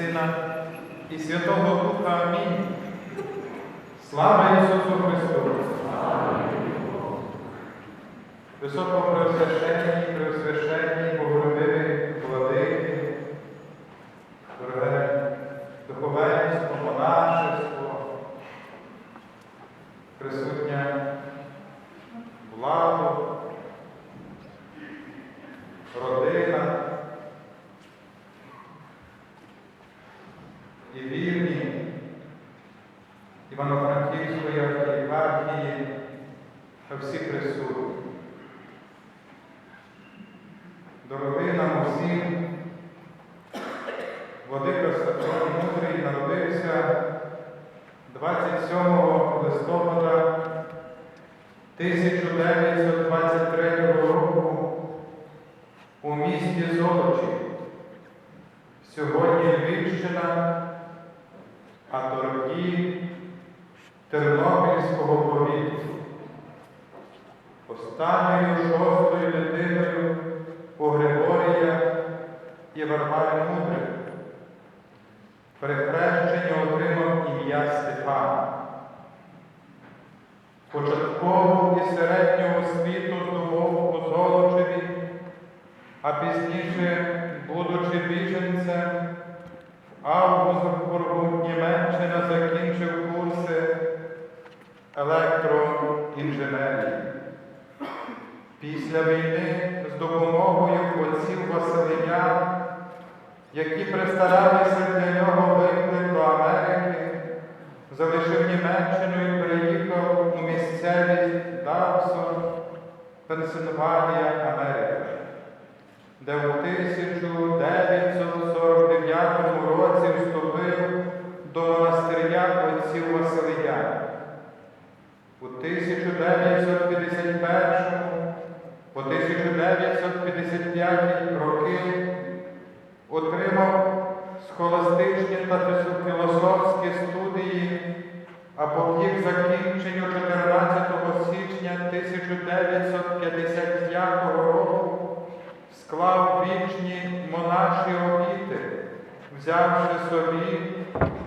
Сина і Святого Духа. Амінь. Слава Ісусу Христу! Високопреосвященні, преосвященні, Преосвященні, владики, і вірні Івано-Франківської архієпархії та всі присутні. Дорогий нам усім, Владика Святий Мудрий народився 27 листопада 1923 року у місті Золочі. Сьогодні Львівщина, а тоді Тернопільського повіту. Останньою шостою дитиною у Григорія і Варвари Мудрих. Перехрещення отримав ім'я Стефан. Початкову і середню освіту здобув у Золочеві, а пізніше, будучи біженцем, в Августбургу Німеччина закінчив курси електроінженерії. Після війни з допомогою отців Василиян, які пристаралися для нього виклик до Америки, залишив Німеччину і переїхав у місцевість Давсон, Пенсильванія, Америка, де у 1949 взявши собі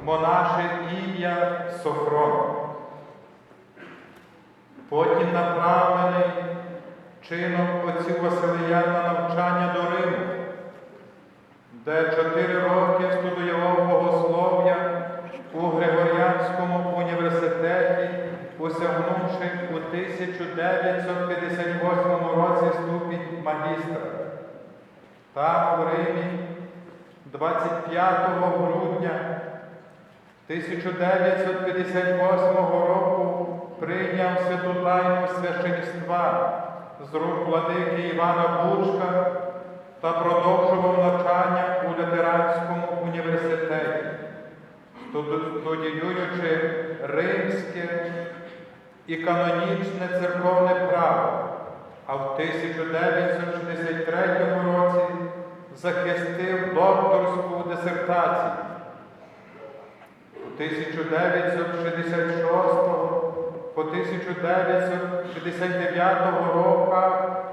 монаше ім'я Софрон. Потім направлений чином отців Василиян на навчання до Риму, де чотири роки студіював богослов'я у Григоріанському університеті, осягнувши у 1958 році ступінь магістра. Там у Римі 25 грудня 1958 року прийняв святу тайну священства з рук владики Івана Бучка та продовжував навчання у Лютеранському університеті, студіюючи римське і канонічне церковне право, а в 1963 році захистив докторську дисертацію. У 1966 по 1969 роках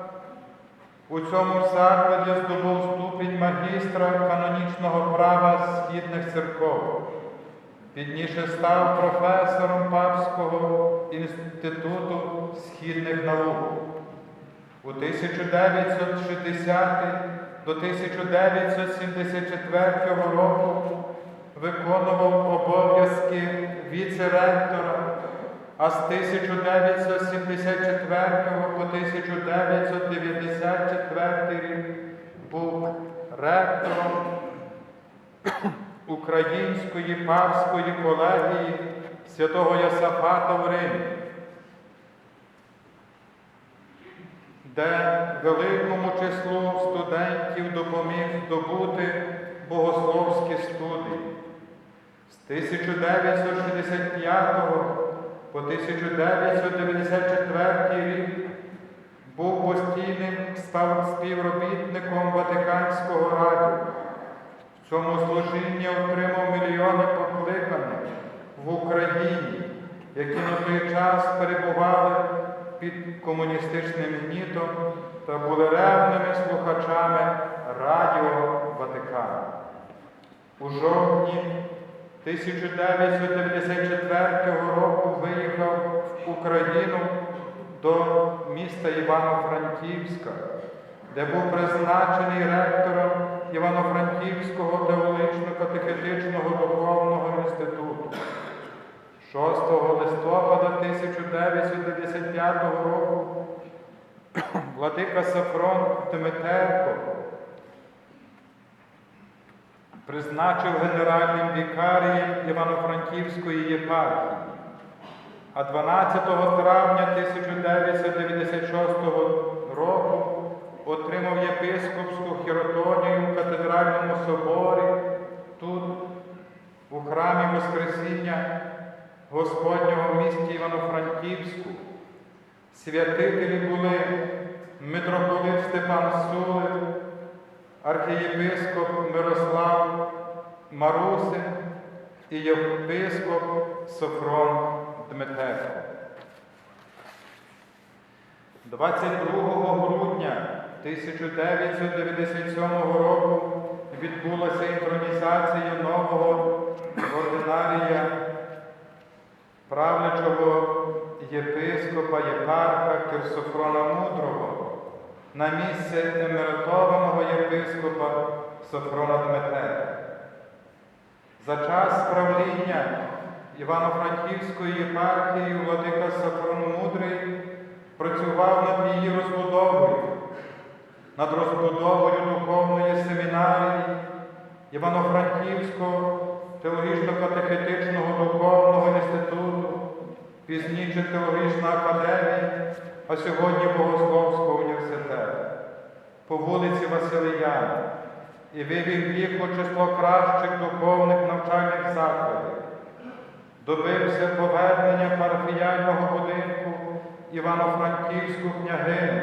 у цьому закладі здобув ступінь магістра канонічного права східних церков. Пізніше став професором Папського інституту східних наук. У 1960 до 1974 року виконував обов'язки віце-ректора, а з 1974 по 1994 рік був ректором Української папської колегії святого Йосафата в Римі, де великому числу студентів допоміг здобути богословські студії. З 1965 по 1994 рік був постійним співробітником Ватиканського радіо. В цьому служінні отримав мільйони покликаних в Україні, які на той час перебували під комуністичним гнітом та були ревними слухачами Радіо Ватикан. У жовтні 1994 року виїхав в Україну до міста Івано-Франківська, де був призначений ректором Івано-Франківського теологічно-катехетичного духовного інституту. 6 листопада 1995 року владика Сафрон Тимитенко призначив генеральним вікарієм Івано-Франківської єпархії. А 12 травня 1996 року отримав єпископську хіротонію в катедральному соборі тут, у храмі Воскресіння Господнього в місті Івано-Франківську. Святителі були митрополит Степан Сулик, архієпископ Мирослав Марусин і єпископ Софрон Дмитерко. 22 грудня 1997 року відбулася інтронізація нового ординарія правлячого єпископа єпарха Кирсофрона Мудрого на місце емератованого єпископа Софрона Дмитренка. За час правління Івано-Франківської єпархії владика Софрон Мудрий працював над її розбудовою, над розбудовою духовної семінарії Івано-Франківського теологічно-катехетичного духовного інституту, пізніше теологічна академія, а сьогодні Богословського університету, по вулиці Василияна і вивів їх у число кращих духовних навчальних закладів. Добився повернення парафіяльного будинку Івано-Франківську княгиню,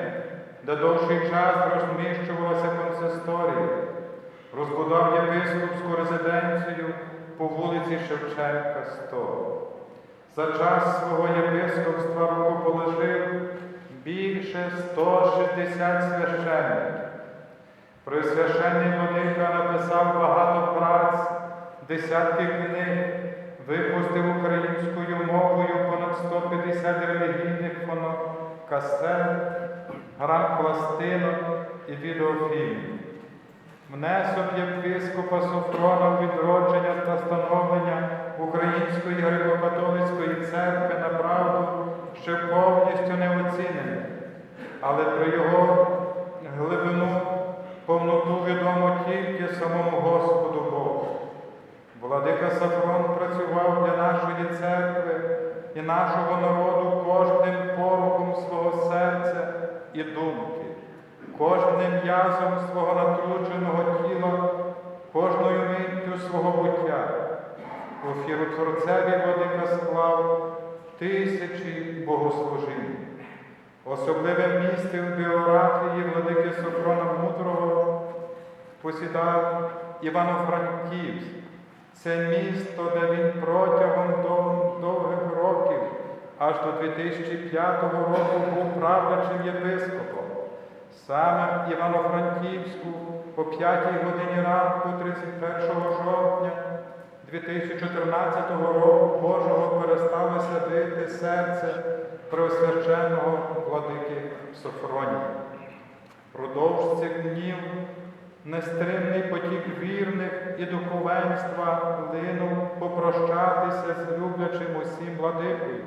де довший час розміщувалася консисторія, розбудав єпископську резиденцію по вулиці Шевченка, 100. За час свого єпископства рукоположив більше 160 священників. Пресвященний владика написав багато праць, десятки книг, випустив українською мовою понад 150 релігійних фонокасет, грам пластинок і відеофільмів. Внесок єпископа Софрона в відродження та становлення Української греко-католицької церкви на правду ще повністю не оцінений, але про його глибину повноту відомо тільки самому Господу Богу. Владика Сафрон працював для нашої церкви і нашого народу кожним порухом свого серця і думки, кожним м'язом свого натрученого тіла, кожною миттю свого буття. У Фіротворцеві Владика склав тисячі богослужінь. Особливе місце в біографії владики Софрона Мудрого посідав Івано-Франківськ. Це місто, де він протягом дов- довгих років, аж до 2005 року був правлячим єпископом. Саме в Івано-Франківську о 5 годині ранку 31 жовтня 2014 року Божого перестало сядити серце Преосвященного владики Софронія. Продовж цих днів нестримний потік вірних і духовенства линув попрощатися з люблячим усім владикою.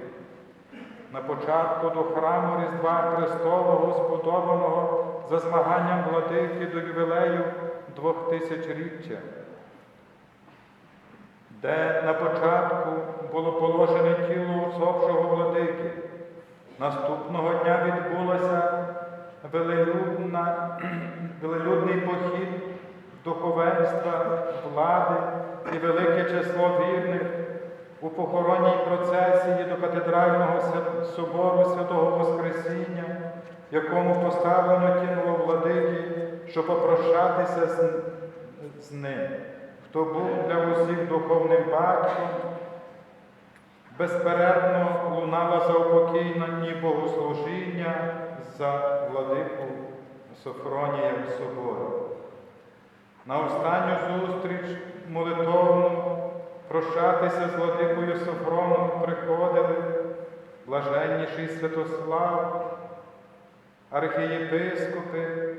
На початку до храму Різдва Христового, збудованого за змаганням владики до ювілею двохтисячріччя, де на початку було положене тіло усопшого владики. Наступного дня відбулося велелюдна, велелюдний похід духовенства, влади і велике число вірних у похоронній процесії до катедрального собору Святого Воскресіння, якому поставлено тіло владики, щоб попрощатися з, з ним, хто був для усіх духовним батьком, безперервно лунала заупокійні богослужіння за владику Софронія Собору. На останню зустріч молитовну прощатися з владикою Софроном приходили блаженніший Святослав, архієпископи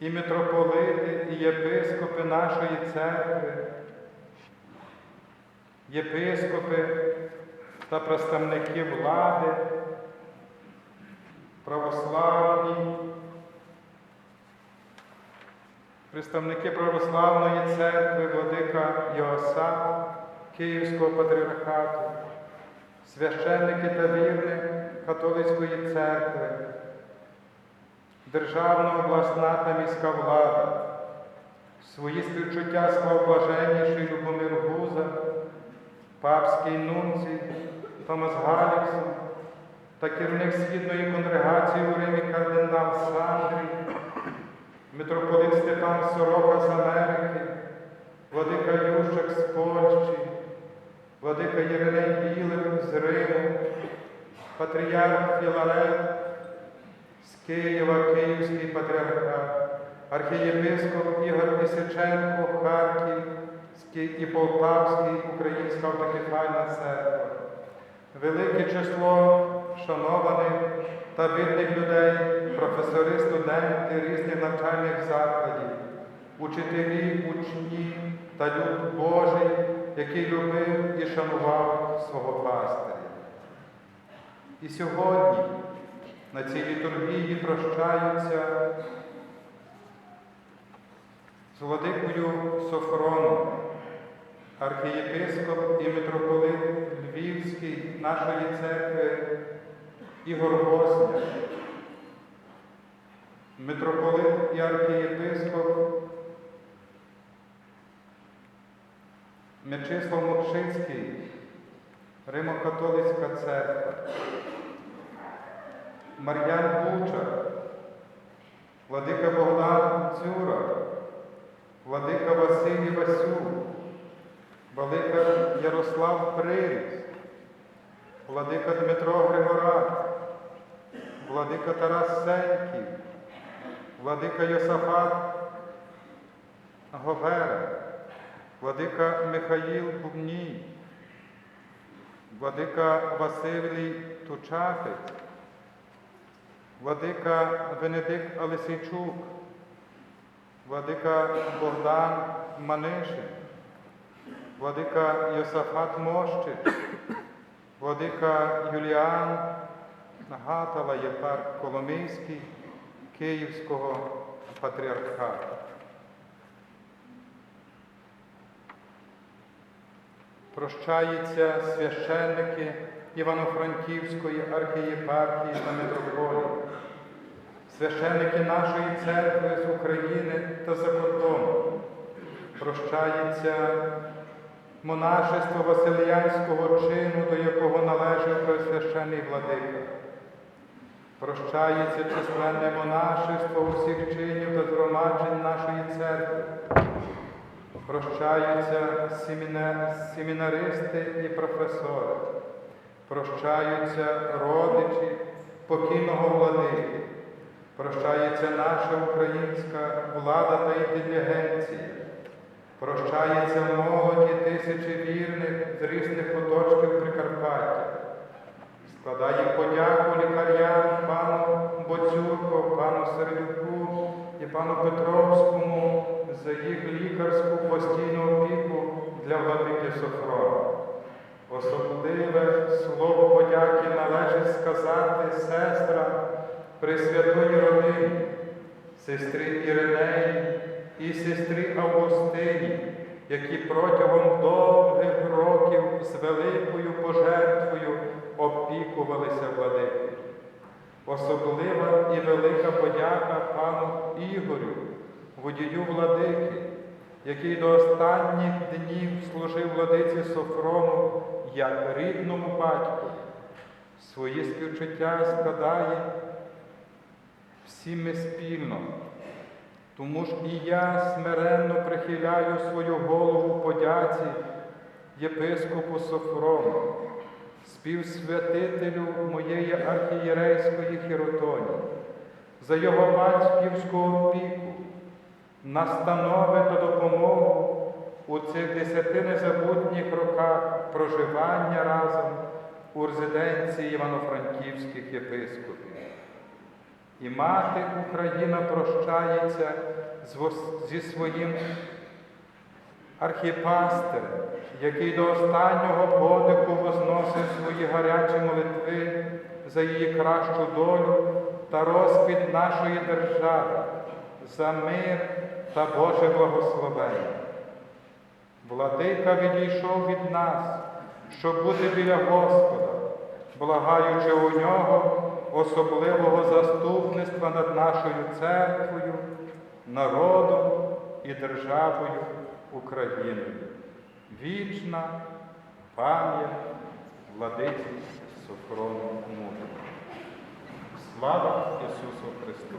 і митрополити, і єпископи нашої церкви, єпископи та представники влади, православні, представники православної церкви, владика Йоасаф, Київського патріархату, священники та вірни католицької церкви, державна обласна та міська влада, свої співчуття склав блаженніший Любомир Гуза, папський нунцій Томас Галіксон та керівник Східної конгрегації у Римі кардинал Сандрій, митрополит Степан Сорока з Америки, владика Ющак з Польщі, владика Єриней Білик з Риму, патріарх Філарет з Києва, Київський патріархат, архієпископ Ігор Ісиченко, Харківський і Полтавський Українська автокефальна церква. Велике число шанованих та видних людей, професори, студенти різних навчальних закладів, учителі, учні та люд Божий, який любив і шанував свого пастиря. І сьогодні на цій літургії прощаються з владикою Софроном, архієпископ і митрополит Львівський нашої церкви Ігор Возня, митрополит і архієпископ Мечислав Мокшицький, Римо-католицька церква, Мар'ян Буча, Владика Богдан Цюра, Владика Василій Васюк, Владика Ярослав Приріс, Владика Дмитро Григорак, Владика Тарас Сеньків, Владика Йосафат Говера, Владика Михаїл Бубній, Владика Василій Тучапець, Владика Венедикт Алисійчук, Владика Богдан Манишин, Владика Йосафат Мощич, Владика Юліан Гатала, єпарх Коломийський Київського патріархату. Прощаються священники Івано-Франківської архієпархії та митрополії, священники нашої церкви з України та за кордону. Прощається монашество Василіянського чину, до якого належав Пресвящений владика. Прощається численне монашество усіх чинів та згромаджень нашої церкви. Прощаються семіна- семінаристи і професори. Прощаються родичі покійного владики. Прощається наша українська влада та інтелігенція. Прощається молоді тисячі вірних з різних куточків Прикарпаття. Складає подяку лікарям пану Боцюрко, пану Середюку і пану Петровському за їх лікарську постійну опіку для владики Софрона. Особливе слово подяки належить сказати сестрам Пресвятої родини, сестрі Іринеї і сестрі Августині, які протягом довгих років з великою пожертвою опікувалися владикою. Особлива і велика подяка пану Ігорю, водію владики, який до останніх днів служив владиці Софрону як рідному батьку. Свої співчуття складає всі ми спільно. Тому ж і я смиренно прихиляю свою голову подяці єпископу Софрону, співсвятителю моєї архієрейської хіротонії, за його батьківську опіку, настанови та допомогу у цих десяти незабутніх роках проживання разом у резиденції Івано-Франківських єпископів. І мати Україна прощається зі своїм архіпастерем, який до останнього подиху возносив свої гарячі молитви за її кращу долю та розквіт нашої держави, за мир та Боже благословення. Владика відійшов від нас, щоб бути біля Господа, благаючи у нього особливого заступництва над нашою церквою, народом і державою України. Вічна пам'ять владиці Софрону Мудрого. Слава Ісусу Христу!